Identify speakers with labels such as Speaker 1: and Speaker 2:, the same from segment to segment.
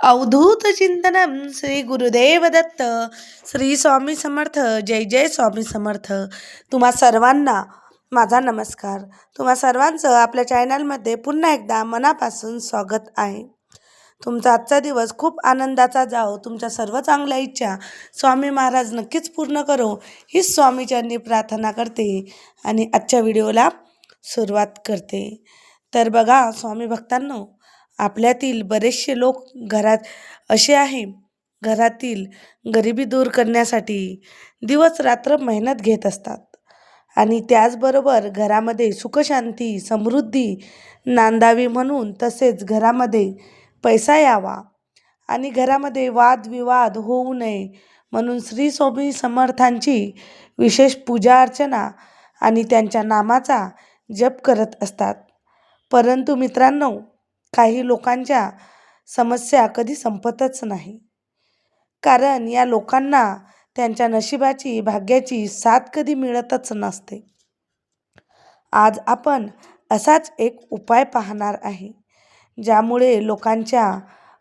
Speaker 1: अवधूत चिंतनम श्री गुरुदेव दत्त श्री स्वामी समर्थ. जय जय स्वामी समर्थ. तुम्हा सर्वांना माझा नमस्कार. तुम्हा सर्वांचं आपल्या चॅनलमध्ये पुन्हा एकदा मनापासून स्वागत आहे. तुमचा आजचा दिवस खूप आनंदाचा जाओ तुमच्या सर्व चांगल्या इच्छा स्वामी महाराज नक्कीच पूर्ण करो. हीच स्वामीच्यांनी प्रार्थना करते आणि आजच्या व्हिडिओला सुरुवात करते. तर बघा स्वामी भक्तांनो आपल्यातील बरेचसे लोक घरात असे आहे. घरातील गरिबी दूर करण्यासाठी दिवस रात्र मेहनत घेत असतात. आणि त्याचबरोबर घरामध्ये सुखशांती समृद्धी नांदावी म्हणून तसेच घरामध्ये पैसा यावा आणि घरामध्ये वादविवाद होऊ नये म्हणून श्री स्वामी समर्थांची विशेष पूजा अर्चना आणि त्यांच्या नामाचा जप करत असतात. परंतु मित्रांनो काही लोकांच्या समस्या कधी संपतच नाही. कारण या लोकांना त्यांच्या नशिबाची भाग्याची साथ कधी मिळतच नसते. आज आपण असाच एक उपाय पाहणार आहे ज्यामुळे लोकांच्या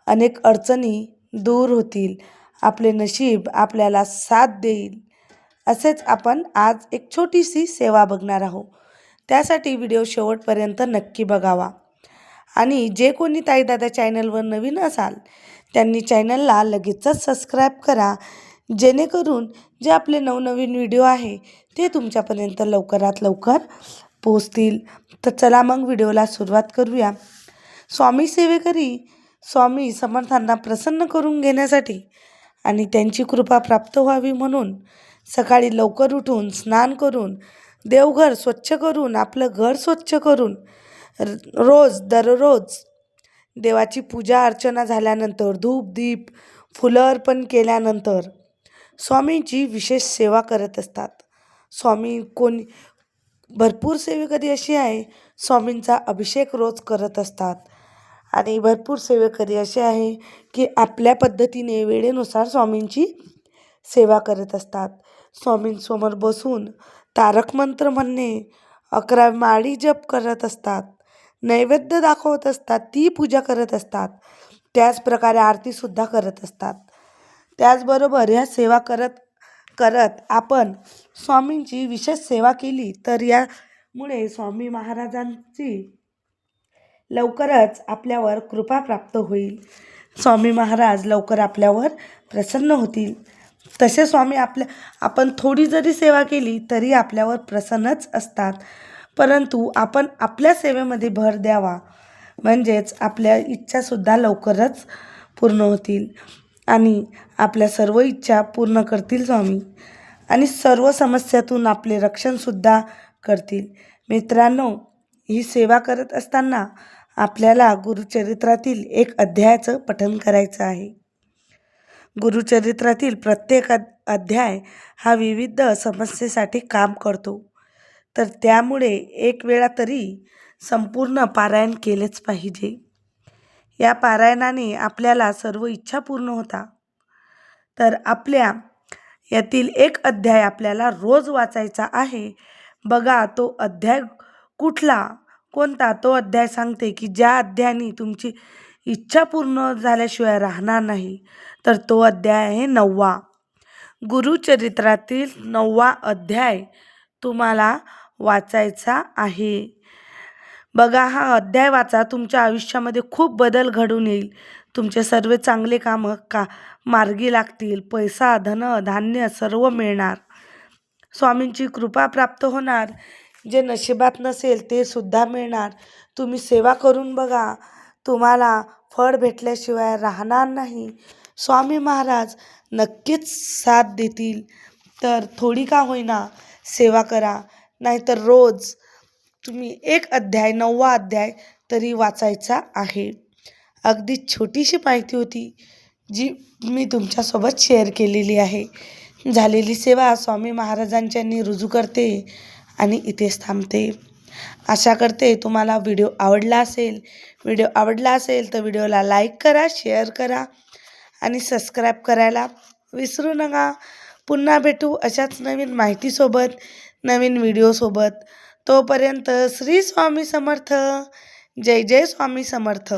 Speaker 1: अनेक अडचणी दूर होतील आपले नशीब आपल्याला साथ देईल असेच आपण आज एक छोटीशी सेवा बघणार आहोत. त्यासाठी व्हिडिओ शेवटपर्यंत नक्की बघावा. आणि जे कोणी ताईदादा चॅनलवर नवीन असाल त्यांनी चॅनलला लगेचच सबस्क्राईब करा जेणेकरून जे आपले नवनवीन व्हिडिओ आहे ते तुमच्यापर्यंत लवकरात लवकर पोचतील तर चला मग व्हिडिओला सुरुवात करूया. स्वामी सेवेकरी स्वामी समर्थांना प्रसन्न करून घेण्यासाठी आणि त्यांची कृपा प्राप्त व्हावी म्हणून सकाळी लवकर उठून स्नान करून देवघर स्वच्छ करून आपलं घर स्वच्छ करून रोज दररोज देवाची पूजा अर्चना झाल्यानंतर धूप दीप फुलं अर्पण केल्यानंतर स्वामींची विशेष सेवा करत असतात. स्वामी कोणी भरपूर सेवेकरी अशी आहे स्वामींचा अभिषेक रोज करत असतात. आणि भरपूर सेवेकरी असे आहे की आपल्या पद्धतीने वेळेनुसार स्वामींची सेवा करत असतात. स्वामींसमोर बसून तारक मंत्र म्हणणे अकरा माळी जप करत असतात. नैवेद्य दाखवत असतात ती पूजा करत असतात. त्याचप्रकारे आरतीसुद्धा करत असतात. त्याचबरोबर ह्या सेवा करत करत आपण स्वामींची विशेष सेवा केली तर यामुळे स्वामी महाराजांची लवकरच आपल्यावर कृपा प्राप्त होईल. स्वामी महाराज लवकर आपल्यावर प्रसन्न होतील. तसे स्वामी आपल्या आपण थोडी जरी सेवा केली तरी आपल्यावर प्रसन्नच असतात. परंतु आपण आपल्या सेवेमध्ये भर द्यावा. म्हणजेच आपल्या इच्छासुद्धा लवकरच पूर्ण होतील. आणि आपल्या सर्व इच्छा पूर्ण करतील स्वामी. आणि सर्व समस्यातून आपले रक्षणसुद्धा करतील. मित्रांनो ही सेवा करत असताना आपल्याला गुरुचरित्रातील एक अध्यायाचं पठन करायचं आहे. गुरुचरित्रातील प्रत्येक अध्याय हा विविध समस्येसाठी काम करतो. तर त्यामुळे एक वेळा तरी संपूर्ण पारायण केलेच पाहिजे. या पारायणाने आपल्याला सर्व इच्छा पूर्ण होता. तर आपल्या यातील एक अध्याय आपल्याला रोज वाचायचा आहे. बघा तो अध्याय कुठला? कोणता? तो अध्याय सांगते की ज्या अध्यायाने तुमची इच्छा पूर्ण झाल्याशिवाय राहणार नाही तर तो अध्याय आहे नववा. गुरुचरित्रातील नववा अध्याय तुम्हाला वाचायचा आहे. बघा हा अध्याय वाचा. तुमच्या आयुष्यामध्ये खूप बदल घडून येईल. तुमचे सर्व चांगले कामं का मार्गी लागतील. पैसा धन धान्य सर्व मिळणार. स्वामींची कृपा प्राप्त होणार. जे नशिबात नसेल ते सुद्धा मिळणार. तुम्ही सेवा करून बघा. तुम्हाला फळ भेटल्याशिवाय राहणार नाही. स्वामी महाराज नक्कीच साथ देतील. तर थोडी का होईना सेवा करा. नाहीतर रोज तुम्ही एक अध्याय नववा अध्याय तरी वाचायचा आहे. अगदी छोटीशी माहिती होती जी मी तुमच्यासोबत शेअर केलेली आहे. झालेली सेवा स्वामी महाराजांच्यांनी रुजू करते आणि इथेच थांबते. आशा करते तुम्हाला व्हिडिओ आवडला असेल. व्हिडिओ आवडला असेल तर व्हिडिओला लाईक करा शेअर करा आणि सबस्क्राईब करायला विसरू नका. पुन्हा भेटू अशाच नवीन माहितीसोबत नवीन व्हिडिओसोबत. तोपर्यंत श्री स्वामी समर्थ. जय जय स्वामी समर्थ.